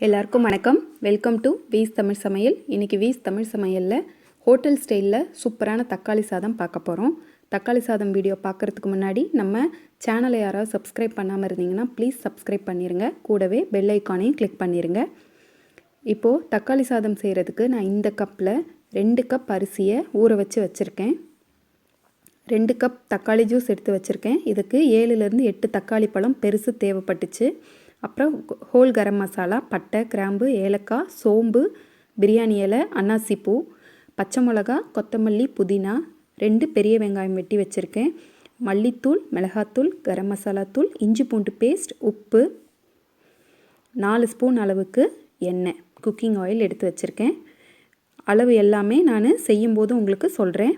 எல்லாருக்கும் வணக்கம். Welcome to views Tamil சமையல் இன்றைக்கி வீஸ் தமிழ் சமையலில் ஹோட்டல் ஸ்டைலில் சூப்பரான தக்காளி சாதம் பார்க்க போகிறோம் தக்காளி சாதம் வீடியோ பார்க்குறதுக்கு முன்னாடி நம்ம சேனலை யாராவது சப்ஸ்கிரைப் பண்ணாமல் இருந்தீங்கன்னா ப்ளீஸ் சப்ஸ்கிரைப் பண்ணிடுங்க கூடவே பெல் ஐக்கானையும் கிளிக் பண்ணிடுங்க இப்போது தக்காளி சாதம் செய்கிறதுக்கு நான் இந்த கப்பில் ரெண்டு கப் அரிசியை ஊற வச்சு வச்சுருக்கேன். ரெண்டு கப் தக்காளி ஜூஸ் எடுத்து வச்சுருக்கேன். இதுக்கு ஏழுலேருந்து எட்டு தக்காளி பழம் பெருசு தேவைப்பட்டுச்சு. அப்புறம் ஹோல் கரம் மசாலா பட்டை கிராம்பு ஏலக்காய் சோம்பு பிரியாணி இலை அன்னாசிப்பூ பச்சை மிளகா கொத்தமல்லி புதினா ரெண்டு பெரிய வெங்காயம் வெட்டி வச்சுருக்கேன். மல்லித்தூள் மிளகாத்தூள் கரம் மசாலா தூள் இஞ்சி பூண்டு பேஸ்ட் உப்பு நாலு ஸ்பூன் அளவுக்கு எண்ணெய் குக்கிங் ஆயில் எடுத்து வச்சுருக்கேன். அளவு எல்லாமே நான் செய்யும்போது உங்களுக்கு சொல்கிறேன்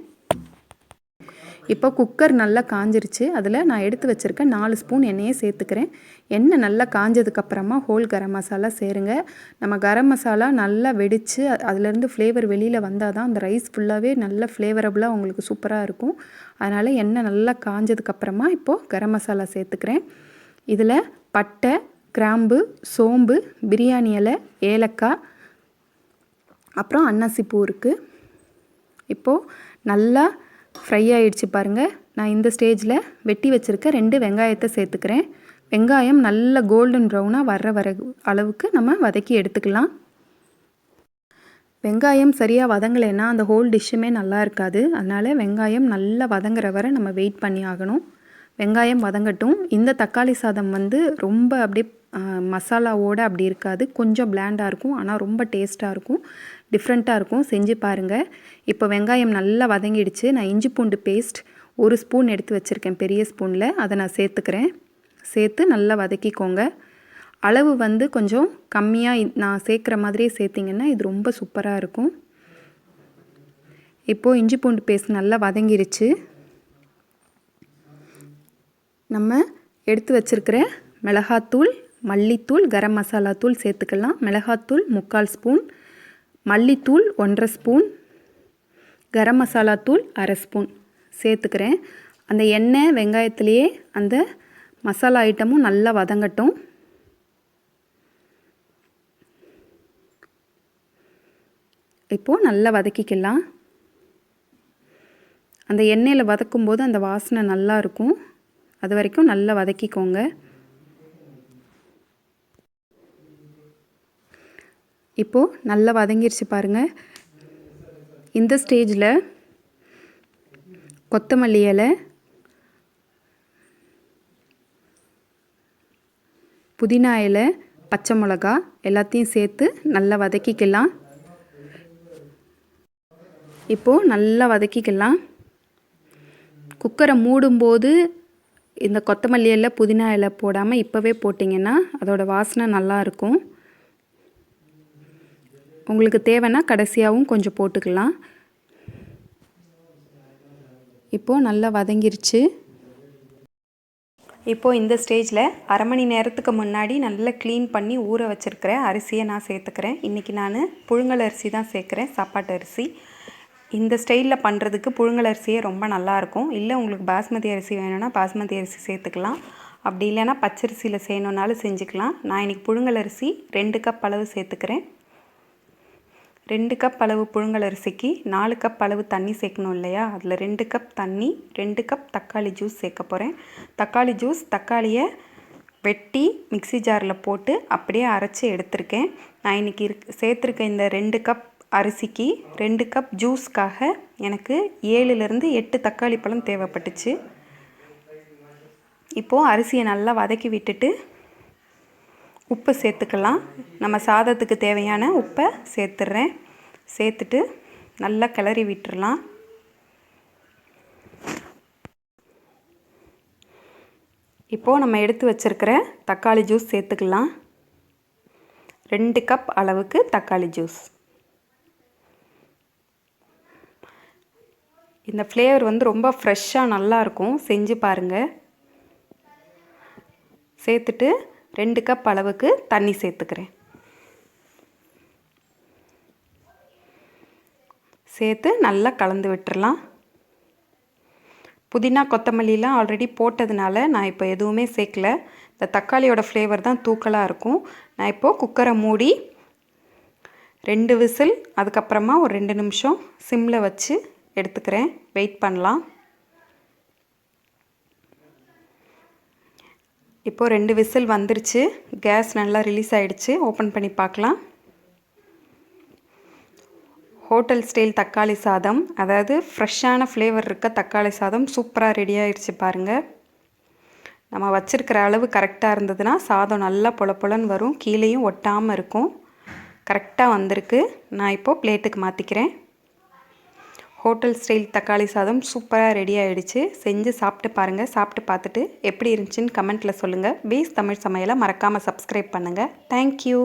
இப்போ குக்கர் நல்லா காஞ்சிருச்சு. அதில் நான் எடுத்து வச்சுருக்க நாலு ஸ்பூன் எண்ணெயை சேர்த்துக்கிறேன். எண்ணெய் நல்லா காஞ்சதுக்கப்புறமா ஹோல் கரம் மசாலா சேருங்க. நம்ம கரம் மசாலா நல்லா வெடித்து அதுலேருந்து ஃப்ளேவர் வெளியில் வந்தால் தான் அந்த ரைஸ் ஃபுல்லாகவே நல்ல ஃப்ளேவரபுளாக உங்களுக்கு சூப்பராக இருக்கும். அதனால் எண்ணெய் நல்லா காஞ்சதுக்கப்புறமா இப்போது கரம் மசாலா சேர்த்துக்கிறேன். இதில் பட்டை கிராம்பு சோம்பு பிரியாணி இலை ஏலக்காய் அப்புறம் அன்னாசிப்பூ இருக்குது இப்போது நல்லா ஃப்ரை ஆகிடுச்சு பாருங்கள் நான் இந்த ஸ்டேஜில் வெட்டி வச்சுருக்க ரெண்டு வெங்காயத்தை சேர்த்துக்கிறேன். வெங்காயம் நல்ல கோல்டன் ப்ரௌனாக வர்ற வர அளவுக்கு நம்ம வதக்கி எடுத்துக்கலாம். வெங்காயம் சரியாக வதங்கலைன்னா அந்த ஹோல் டிஷ்ஷுமே நல்லா இருக்காது. அதனால் வெங்காயம் நல்லா வதங்குற வரை நம்ம வெயிட் பண்ணி ஆகணும். வெங்காயம் வதங்கட்டும். இந்த தக்காளி சாதம் வந்து ரொம்ப அப்படியே மசாலாவோடு அப்படி இருக்காது. கொஞ்சம் பிளாண்டாக இருக்கும். ஆனால் ரொம்ப டேஸ்ட்டாக இருக்கும். டிஃப்ரெண்ட்டாக இருக்கும். செஞ்சு பாருங்கள் இப்போ வெங்காயம் நல்லா வதங்கிடுச்சு. நான் இஞ்சி பூண்டு பேஸ்ட் ஒரு ஸ்பூன் எடுத்து வச்சுருக்கேன். பெரிய ஸ்பூனில் அதை நான் சேர்த்துக்கிறேன். சேர்த்து நல்லா வதக்கிக்கோங்க. அளவு வந்து கொஞ்சம் கம்மியாக நான் சேர்க்குற மாதிரியே சேர்த்திங்கன்னா இது ரொம்ப சூப்பராக இருக்கும். இப்போது இஞ்சி பூண்டு பேஸ்ட் நல்லா வதங்கிருச்சு. நம்ம எடுத்து வச்சுருக்கிற மிளகாத்தூள் மல்லித்தூள் கரம் மசாலா தூள் சேர்த்துக்கலாம். மிளகாத்தூள் முக்கால் ஸ்பூன் மல்லித்தூள் ஒன்றரை ஸ்பூன் கரம் மசாலா தூள் அரை ஸ்பூன். சேர்த்துக்கிறேன். அந்த எண்ணெய் வெங்காயத்துலேயே அந்த மசாலா ஐட்டமும் நல்லா வதங்கட்டும். இப்போது நல்லா வதக்கிக்கலாம். அந்த எண்ணெயில் வதக்கும்போது அந்த வாசனை நல்லா இருக்கும். அது வரைக்கும் நல்லா வதக்கிக்கோங்க. இப்போது நல்லா வதங்கிருச்சு பாருங்கள் இந்த ஸ்டேஜில் கொத்தமல்லி இலை புதினா இலை பச்சை மிளகா எல்லாத்தையும் சேர்த்து நல்லா வதக்கிக்கலாம். இப்போது நல்லா வதக்கிக்கலாம். குக்கரை மூடும்போது இந்த கொத்தமல்லி இலை புதினா இலை போடாமல் இப்போவே போட்டிங்கன்னா அதோடய வாசனை நல்லாயிருக்கும் உங்களுக்கு தேவைன்னா கடைசியாகவும் கொஞ்சம் போட்டுக்கலாம். இப்போது நல்லா வதங்கிருச்சு. இப்போது இந்த ஸ்டேஜில் அரை மணி நேரத்துக்கு முன்னாடி நல்லா க்ளீன் பண்ணி ஊற வச்சுருக்கிற அரிசியை நான் சேர்த்துக்கிறேன். இன்றைக்கி நான் புழுங்கல் அரிசி தான் சேர்க்குறேன் சாப்பாட்டு அரிசி. இந்த ஸ்டைலில் பண்ணுறதுக்கு புழுங்கல் அரிசியே ரொம்ப நல்லாயிருக்கும் இல்லை உங்களுக்கு பாஸ்மதி அரிசி வேணும்னா பாஸ்மதி அரிசி சேர்த்துக்கலாம். அப்படி இல்லைன்னா பச்சரிசியில் செய்யணுன்னாலும் செஞ்சுக்கலாம். நான் இன்றைக்கி புழுங்கல் அரிசி ரெண்டு கப் அளவு சேர்த்துக்கிறேன். ரெண்டு கப் அளவு புழுங்கலரிசிக்கு நாலு கப் அளவு தண்ணி சேர்க்கணும் இல்லையா? அதில் ரெண்டு கப் தண்ணி ரெண்டு கப் தக்காளி ஜூஸ் சேர்க்க போகிறேன் தக்காளி ஜூஸ் தக்காளியை வெட்டி மிக்சி ஜாரில் போட்டு அப்படியே அரைச்சி எடுத்திருக்கேன். நான் இன்றைக்கி இருக் சேர்த்துருக்க இந்த ரெண்டு கப் அரிசிக்கு ரெண்டு கப் ஜூஸ்க்காக எனக்கு ஏழுலேருந்து எட்டு தக்காளி பழம் தேவைப்பட்டுச்சு. இப்போது அரிசியை நல்லா வதக்கி விட்டுட்டு உப்பு சேர்த்துக்கலாம். நம்ம சாதத்துக்கு தேவையான உப்பை சேர்த்துட்றேன் சேர்த்துட்டு நல்லா கிளறி விட்டுடலாம் இப்போது நம்ம எடுத்து வச்சுருக்கிற தக்காளி ஜூஸ் சேர்த்துக்கலாம். ரெண்டு கப் அளவுக்கு தக்காளி ஜூஸ் இந்த ஃப்ளேவர் வந்து ரொம்ப ஃப்ரெஷ்ஷாக நல்லாயிருக்கும் செஞ்சு பாருங்கள் சேர்த்துட்டு ரெண்டு கப் அளவுக்கு தண்ணி சேர்த்துக்கிறேன். சேர்த்து நல்லா கலந்து விட்டுறலாம். புதினா கொத்தமல்லிலாம் ஆல்ரெடி போட்டதுனால நான் இப்போ எதுவுமே சேர்க்கல. இந்த தக்காளியோட ஃப்ளேவர் தான் தூக்கலாக இருக்கும். நான் இப்போது குக்கரை மூடி ரெண்டு விசில் அதுக்கப்புறமா ஒரு ரெண்டு நிமிஷம் சிம்மில் வச்சு எடுத்துக்கிறேன். வெயிட் பண்ணலாம். இப்போது ரெண்டு விசில் வந்துருச்சு. கேஸ் நல்லா ரிலீஸ் ஆகிடுச்சு ஓப்பன் பண்ணி பார்க்கலாம். ஹோட்டல் ஸ்டைல் தக்காளி சாதம். அதாவது ஃப்ரெஷ்ஷான ஃப்ளேவர் இருக்க தக்காளி சாதம் சூப்பராக ரெடி ஆகிடுச்சு பாருங்கள் நம்ம வச்சுருக்கிற அளவு கரெக்டாக இருந்ததுன்னா சாதம் நல்லா பொல பொலன்னு வரும். கீழேயும் ஒட்டாமல் இருக்கும். கரெக்டாக வந்திருக்கு. நான் இப்போது பிளேட்டுக்கு மாற்றிக்கிறேன் ஹோட்டல் ஸ்டைல் தக்காளி சாதம் சூப்பராக ரெடி ஆகிடுச்சு செஞ்சு சாப்பிட்டு பாருங்கள் சாப்பிட்டு பார்த்துட்டு எப்படி இருந்துச்சுன்னு கமெண்ட்டில் சொல்லுங்கள் பீஸ் தமிழ் சமையலை மறக்காமல் சப்ஸ்கிரைப் பண்ணுங்கள் தேங்க்யூ